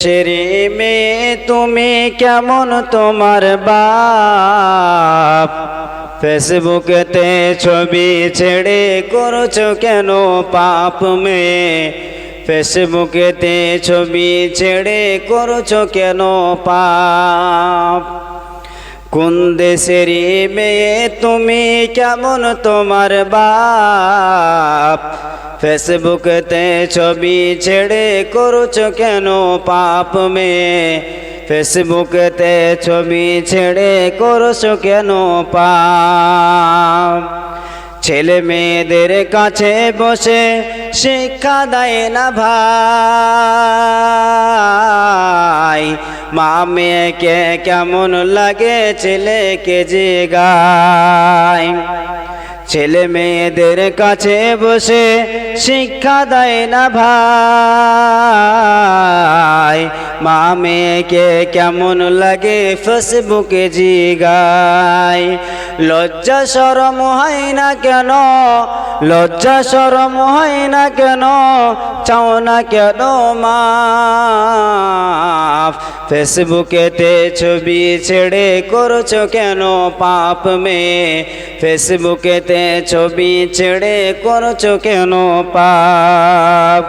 সেরে মেয়ে, তুমি কেমন তোমার বাপ? ফেসবুকেতে ছবি ছেড়ে করছ কেন পাপ মেয়ে? ফেসবুকেতে ছবি ছেড়ে করছ কেন পাপ? কোন দেশের মেয়ে, তুমি কেমন তোমার বাপ? ফেসবুকেতে ছবি ছেড়ে করছ কেন পাপ মেয়ে ফেসবুকেতে ছবি ছেড়ে করছ কেন পাপ? ছেলে মেয়েদের কাছে বসে শিক্ষা দেয় না ভাই। মা মেয়েকে কেমন লাগে ছেলেকে যে গায় ছেলে মেয়েদের কাছে বসে শিক্ষা দেয় না ভাই। মা মেয়েকে কেমন লাগে ফেসবুকে জিগায়। লজ্জা সরম হয় না কেন? লজ্জা সরম হয় না কেন? চাও না কেন মা ফেসবুকেতে ছবি ছেড়ে করছ কেন পাপ মেয়ে ফেসবুকেতে ছবি ছেড়ে করছ কেন পাপ?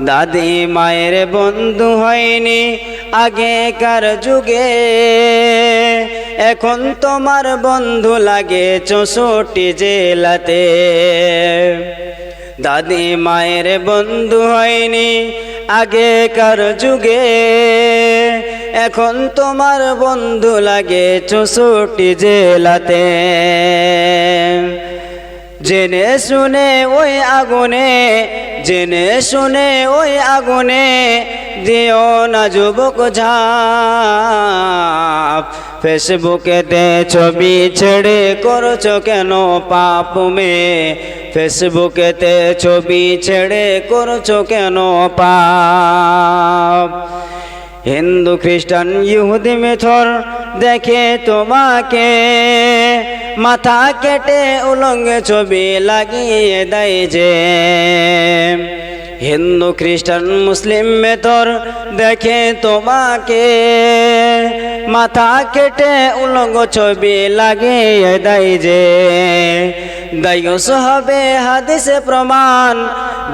দাদি মায়ের বন্ধু হয়নি আগেকার যুগে। এখন তোমার বন্ধু লাগে চৌষট্টি জেলাতে। দাদি মায়ের বন্ধু হয়নি আগেকার যুগে। এখন তোমার বন্ধু লাগে চৌষট্টি জেলাতে। জেনে শুনে ওই আগুনে, জেনে শুনে ওই আগুনে দিও না যুবক ঝাপ। ফেসবুকেতে ছবি ছেড়ে করছ কেন পাপ মে? ফেসবুকেতে ছবি ছেড়ে করছ কেন পাপ? হিন্দু, খ্রিস্টান, ইহুদি, মেথর, দেখে তোমাকে মাথা কেটে উলঙ্গে ছবি লাগিয়ে দেয় যে হিন্দু খ্রিস্টান মুসলিম বেতর দেখে তোমাকে মাথা কেটে উলঙ্গ ছবি লাগিয়ে দেয় যে দায়ুস হবে হাদিসে প্রমাণ,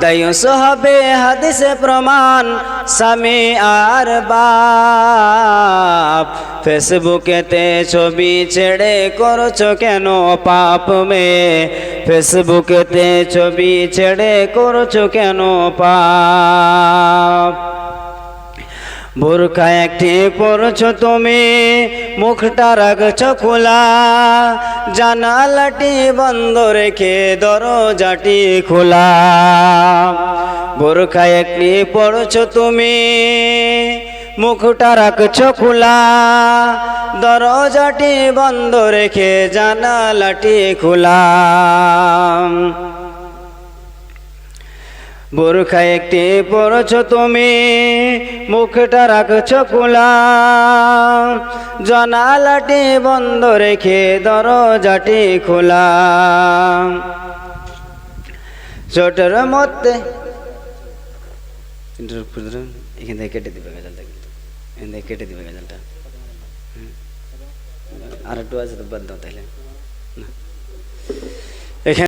দায়ুস হবে হাদিসে প্রমাণ, স্বামী আর বাপ। ফেসবুকেতে ছবি ছেড়ে করছ কেন পাপ মে ফেসবুকেতে ছবি ছেড়ে করছ কেন পাপ? বোরখা একটি পরছো তুমি, মুখটা রাখছ খোলা। জানালাটি বন্ধ রেখে দরজাটি খোলা বোরখা একটি পরছো তুমি, মুখটা রাখছ খোলা। দরজাটি বন্ধ রেখে জানালাটি খোলা বোরখা একটি পরছ তুমি, মুখটা রাখছ খোলা। জনালাটি বন্ধ রেখে দরজাটি খোলা। ছোটর মধ্যে এখান থেকে কেটে দিবে গাজালটা কিন্তু। এখান থেকে কেটে দিবে গাজালটা। আর একটু আছে তো বাদ দাও তাহলে। না।